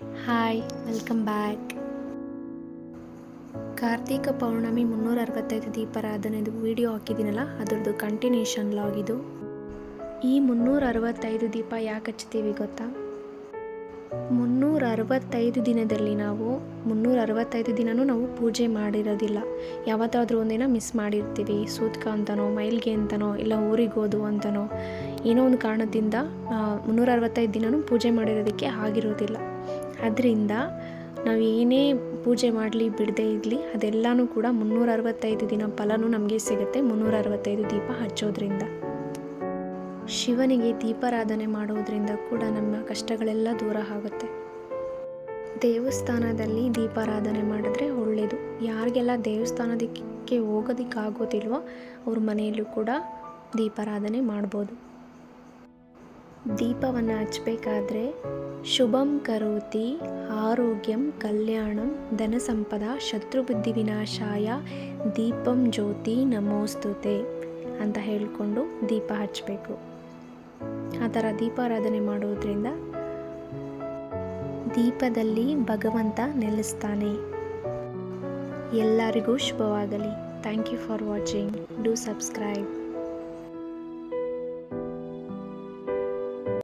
Hi welcome back Karthika Pournami ಮುನ್ನೂರ ಅರವತ್ತೈದು ದೀಪಾರಾಧನೆದು video ಹಾಕಿದ್ದೀನಲ್ಲ, ಅದರದ್ದು ಕಂಟಿನ್ಯೂಷನ್ ಲಾಗ್ ಇದು. ಈ ಮುನ್ನೂರ ಅರವತ್ತೈದು ದೀಪ ಯಾಕೆ ಹಚ್ತೀವಿ ಗೊತ್ತಾ? ಮುನ್ನೂರ ಅರವತ್ತೈದು ದಿನದಲ್ಲಿ ನಾವು, ಮುನ್ನೂರ ಅರವತ್ತೈದು ದಿನವೂ ನಾವು ಪೂಜೆ ಮಾಡಿರೋದಿಲ್ಲ. ಯಾವತ್ತಾದರೂ ಒಂದಿನ ಮಿಸ್ ಮಾಡಿರ್ತೀವಿ. ಸೂತ್ಕ ಅಂತನೋ, ಮೈಲ್ಗೆ ಅಂತನೋ, ಇಲ್ಲ ಊರಿಗೆ ಹೋದು ಅಂತನೋ, ಏನೋ ಒಂದು ಕಾರಣದಿಂದ ಮುನ್ನೂರ ಅರವತ್ತೈದು ದಿನವೂ ಪೂಜೆ ಮಾಡಿರೋದಕ್ಕೆ ಆಗಿರೋದಿಲ್ಲ. ಅದರಿಂದ ನಾವು ಏನೇ ಪೂಜೆ ಮಾಡಲಿ ಬಿಡದೇ ಇರಲಿ, ಅದೆಲ್ಲನೂ ಕೂಡ ಮುನ್ನೂರ ಅರವತ್ತೈದು ದಿನ ಫಲನೂ ನಮಗೆ ಸಿಗುತ್ತೆ ಮುನ್ನೂರ ಅರವತ್ತೈದು ದೀಪ ಹಚ್ಚೋದ್ರಿಂದ. ಶಿವನಿಗೆ ದೀಪಾರಾಧನೆ ಮಾಡೋದ್ರಿಂದ ಕೂಡ ನಮ್ಮ ಕಷ್ಟಗಳೆಲ್ಲ ದೂರ ಆಗುತ್ತೆ. ದೇವಸ್ಥಾನದಲ್ಲಿ ದೀಪಾರಾಧನೆ ಮಾಡಿದ್ರೆ ಒಳ್ಳೆಯದು ಯಾರಿಗೆಲ್ಲ ದೇವಸ್ಥಾನದಕ್ಕೆ ಹೋಗೋದಕ್ಕಾಗೋದಿಲ್ವೋ ಅವ್ರ ಮನೆಯಲ್ಲೂ ಕೂಡ ದೀಪಾರಾಧನೆ ಮಾಡ್ಬೋದು. ದೀಪವನ್ನು ಹಚ್ಚಬೇಕಾದ್ರೆ ಶುಭಂ ಕರೋತಿ, ಆರೋಗ್ಯಂ ಕಲ್ಯಾಣಂ, ಧನ ಸಂಪದ ಶತ್ರುಬುದ್ಧಿ ವಿನಾಶಾಯ, ದೀಪಂ ಜ್ಯೋತಿ ನಮೋಸ್ತುತೆ ಅಂತ ಹೇಳಿಕೊಂಡು ದೀಪ ಹಚ್ಚಬೇಕು ಆ ಥರ ದೀಪಾರಾಧನೆ ಮಾಡೋದ್ರಿಂದ ದೀಪದಲ್ಲಿ ಭಗವಂತ ನೆಲೆಸ್ತಾನೆ. ಎಲ್ಲರಿಗೂ ಶುಭವಾಗಲಿ. Thank you for watching do subscribe